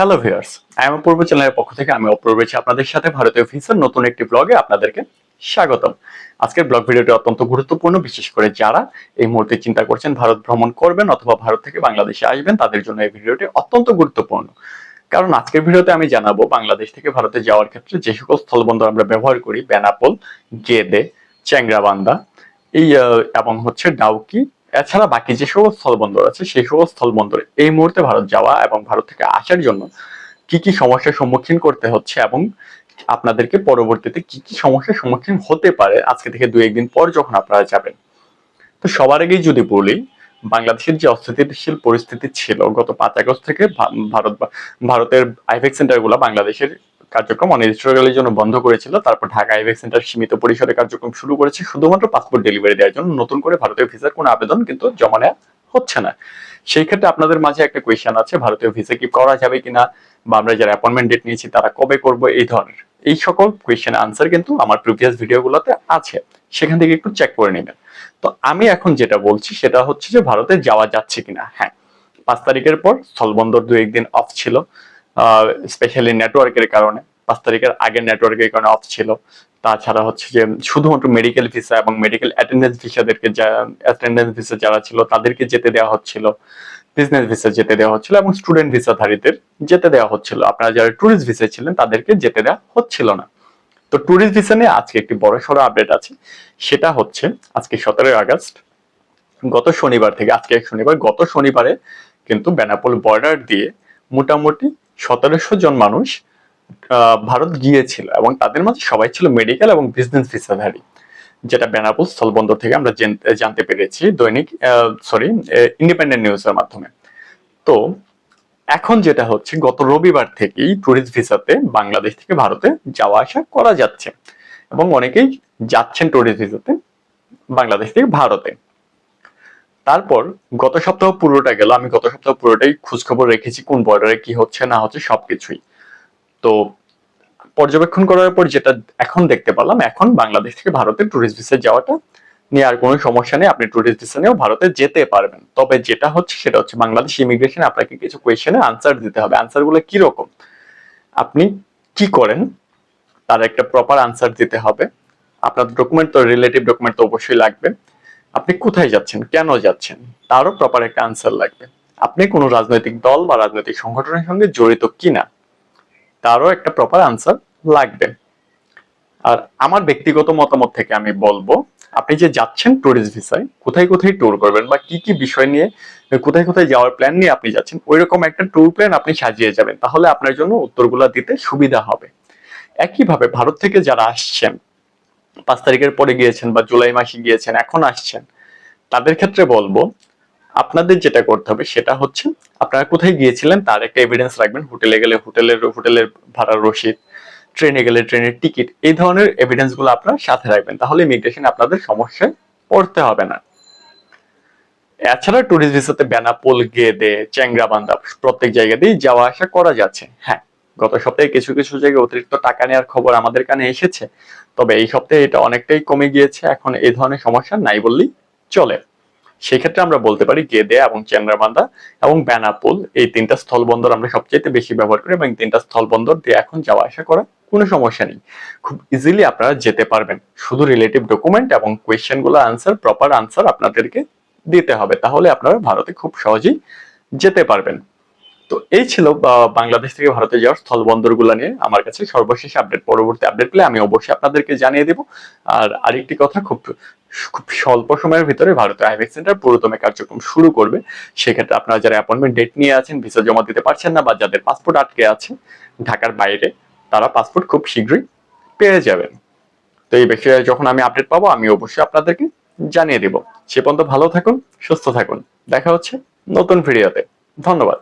Hello viewers I am Apurba চ্যানেলের পক্ষ থেকে আমি অপূর্ব রয়েছি আপনাদের সাথে ভারতীয় ভিসার নতুন একটি ব্লগে আপনাদেরকে স্বাগতম। আজকের ব্লগ ভিডিওটি অত্যন্ত গুরুত্বপূর্ণ, বিশেষ করে যারা এই মুহূর্তে চিন্তা করছেন ভারত ভ্রমণ করবেন অথবা ভারত থেকে বাংলাদেশে আসবেন, তাদের জন্য এই ভিডিওটি অত্যন্ত গুরুত্বপূর্ণ। কারণ আজকের ভিডিওতে আমি জানাব বাংলাদেশ থেকে ভারতে যাওয়ার ক্ষেত্রে যে সকল স্থলবন্দর আমরা ব্যবহার করি, বেনাপোল, গেদে চ্যাংরাবান্ধা এই এবং হচ্ছে ডাউকি এছাড়া বাকি যে সকল স্থলবন্দর আছে, সেই সকল স্থলবন্দরে এই মুহূর্তে ভারত যাওয়া এবং ভারত থেকে আসার জন্য কি কি সমস্যার সম্মুখীন করতে হচ্ছে এবং আপনাদেরকে পরবর্তীতে কি কি সমস্যার সম্মুখীন হতে পারে আজকে থেকে দু একদিন পর যখন আপনারা যাবেন। তো সবার আগেই যদি বলি, বাংলাদেশের যে অস্থিতিশীল পরিস্থিতি ছিল গত পাঁচ আগস্ট থেকে ভারত ভারতের আইভেক সেন্টারগুলো বাংলাদেশের কার্যক্রম অনির্দিষ্টকালের জন্য বন্ধ করেছিল। তারপর ঢাকা আইভেক সেন্টার সীমিত পরিসরে কার্যক্রম শুরু করেছে। শুধুমাত্র পাসপোর্ট ডেলিভারি দেওয়ার জন্য নতুন করে ভারতীয় ভিসার কোনো আবেদন কিন্তু জমা নেওয়া হচ্ছে না। সেই ক্ষেত্রে আপনাদের মাঝে একটা কোয়েশ্চেন আছে, ভারতীয় ভিসা কি করা যাবে কিনা? বা আমরা যারা অ্যাপয়েন্টমেন্ট ডেট নিয়েছি, তারা কবে করব? এই ধরনের। এই সকল কোয়েশ্চেন আনসার কিন্তু আমার প্রিভিয়াস ভিডিওগুলোতে আছে। সেখান থেকে একটু চেক করে নেবেন। তো আমি এখন যেটা বলছি, সেটা হচ্ছে যে ভারতে যাওয়া যাচ্ছে কিনা? হ্যাঁ পাঁচ তারিখের পর স্থলবন্দর দু একদিন অফ ছিল। স্পেশালি নেটওয়ার্কের কারণে। পাঁচ তারিখের আগের নেটওয়ার্কের কারণে অফ ছিল। তাছাড়া হচ্ছে যে, শুধুমাত্র মেডিকেল ভিসা এবং মেডিকেল অ্যাটেন্ডেন্স ভিসাদেরকে অ্যাটেন্ডেন্স ভিসা যারা ছিল, তাদেরকে যেতে দেওয়া হচ্ছিল। বিজনেস ভিসা যেতে দেওয়া হচ্ছিল এবং স্টুডেন্ট ভিসাধারীদের যেতে দেওয়া হচ্ছিল। আপনারা যারা ট্যুরিস্ট ভিসা ছিলেন, তাদেরকে যেতে দেওয়া হচ্ছিল না। তো ট্যুরিস্ট ভিসা নিয়ে আজকে একটি বড় সড়ো আপডেট আছে। সেটা হচ্ছে, আজকে সতেরোই আগস্ট, গত শনিবার থেকে, আজকে শনিবার, গত শনিবারে কিন্তু বেনাপোল বর্ডার দিয়ে মোটামুটি সতেরোশো জন মানুষ ভারত গিয়েছিল এবং তাদের মাঝে সবাই ছিল মেডিকেল এবং বিজনেস ভিসাধারী যেটা বেনাপোল স্থলবন্দর থেকে আমরা জানতে পেরেছি দৈনিক সরি ইন্ডিপেন্ডেন্ট নিউজের মাধ্যমে। তো, এখন যেটা হচ্ছে, গত রবিবার থেকেই ট্যুরিস্ট ভিসাতে বাংলাদেশ থেকে ভারতে যাওয়া আসা করা যাচ্ছে এবং অনেকেই যাচ্ছেন ট্যুরিস্ট ভিসাতে বাংলাদেশ থেকে ভারতে। তারপর গত সপ্তাহ পুরোটা গেল, আমি গত সপ্তাহ পুরোটাই খোঁজখবর রেখেছি কোন বর্ডারে কি হচ্ছে, না হচ্ছে, সবকিছুই। তো পর্যবেক্ষণ করার পর যেটা এখন দেখতে পেলাম, এখন বাংলাদেশ থেকে ভারতে ট্যুরিস্ট ভিসা যাওয়াটা নিয়ে আর কোনো সমস্যা নেই, আপনি ট্যুরিস্ট ভিসা নিয়েও ভারতে যেতে পারবেন। তবে যেটা হচ্ছে সেটা হচ্ছে বাংলাদেশ ইমিগ্রেশন আপনাকে কিছু কোয়েশ্চেনের আনসার দিতে হবে। আনসারগুলো কীরকম আপনি কি করেন, তার একটা প্রপার আনসার দিতে হবে। আপনার ডকুমেন্ট তো রিলেটিভ ডকুমেন্ট তো অবশ্যই লাগবে। আপনি কোথায় যাচ্ছেন? কেন যাচ্ছেন? তারও প্রপার একটা আনসার লাগবে। আপনি কোনো রাজনৈতিক দল বা রাজনৈতিক সংগঠনের সঙ্গে জড়িত কিনা? তারও একটা প্রপার আনসার লাগবে। আর আমার ব্যক্তিগত মতামত থেকে আমি বলব, আপনি যে যাচ্ছেন ট্যুরিস্ট ভিসায় কোথায় কোথায় ট্যুর করবেন বা কি কি বিষয় নিয়ে, কোথায় কোথায় যাওয়ার প্ল্যান নিয়ে আপনি যাচ্ছেন, ওইরকম একটা ট্যুর প্ল্যান আপনি সাজিয়ে যাবেন। তাহলে আপনার জন্য উত্তরগুলো দিতে সুবিধা হবে। একইভাবে ভারত থেকে যারা আসছেন পাঁচ তারিখের পরে গিয়েছেন বা জুলাই মাসে গিয়েছেন, এখন আসছেন। তাদের ক্ষেত্রে বলব, আপনাদের যেটা করতে হবে সেটা হচ্ছে, আপনারা কোথায় গিয়েছিলেন তার একটা এভিডেন্স রাখবেন। হোটেলে গেলে হোটেলের হোটেলের ভাড়ার রসিদ, ট্রেনে গেলে ট্রেনের টিকিট, এই ধরনের এভিডেন্সগুলো আপনারা সাথে রাখবেন। তাহলে ইমিগ্রেশন আপনাদের সমস্যায় পড়তে হবে না। এছাড়া ট্যুরিস্ট ভিসাতে বেনাপোল, গেদে চ্যাংরাবান্ধা প্রত্যেক জায়গাতেই যাওয়া আসা করা যাচ্ছে। হ্যাঁ গত সপ্তাহে কিছু কিছু জায়গায় অতিরিক্ত টাকা নেওয়ার খবর আমাদের কানে এসেছে। তবে এই সপ্তাহে এটা অনেকটাই কমে গিয়েছে, এখন এই ধরনের সমস্যা নাই বললেই চলে। সেক্ষেত্রে আমরা বলতে পারি গেদে এবং চেন্দ্রাবান্ধা এবং বেনাপোল, এই তিনটা স্থলবন্দর আমরা সবচেয়ে বেশি ব্যবহার করি এবং তিনটা স্থলবন্দর দিয়ে এখন যাওয়া আসা করা কোনো সমস্যা নেই। খুব ইজিলি আপনারা যেতে পারবেন। শুধু রিলেটিভ ডকুমেন্ট এবং কোয়েশ্চেনগুলো আনসার প্রপার আনসার আপনাদেরকে দিতে হবে। তাহলে আপনারা ভারতে খুব সহজেই যেতে পারবেন। এই ছিল বাংলাদেশ থেকে ভারতে যাওয়ার স্থলবন্দরগুলা নিয়ে আমার কাছে সর্বশেষ আপডেট পরবর্তী আপডেট পেলে আমি অবশ্যই আপনাদেরকে জানিয়ে দেব। আর আরেকটি কথা, খুব খুব স্বল্প সময়ের ভিতরে ভারতের আইভেক সেন্টার পুরোদমে কার্যক্রম শুরু করবে। সেক্ষেত্রে আপনারা যারা অ্যাপয়েন্টমেন্ট ডেট নিয়ে আছেন ভিসা জমা দিতে পারছেন না বা যাদের পাসপোর্ট আটকে আছে ঢাকার বাইরে, তারা পাসপোর্ট খুব শীঘ্রই পেয়ে যাবেন। তো এই বিষয়ে যখন আমি আপডেট পাবো, আমি অবশ্যই আপনাদেরকে জানিয়ে দেব। সে পর্যন্ত ভালো থাকুন, সুস্থ থাকুন। দেখা হচ্ছে নতুন ভিডিওতে ধন্যবাদ।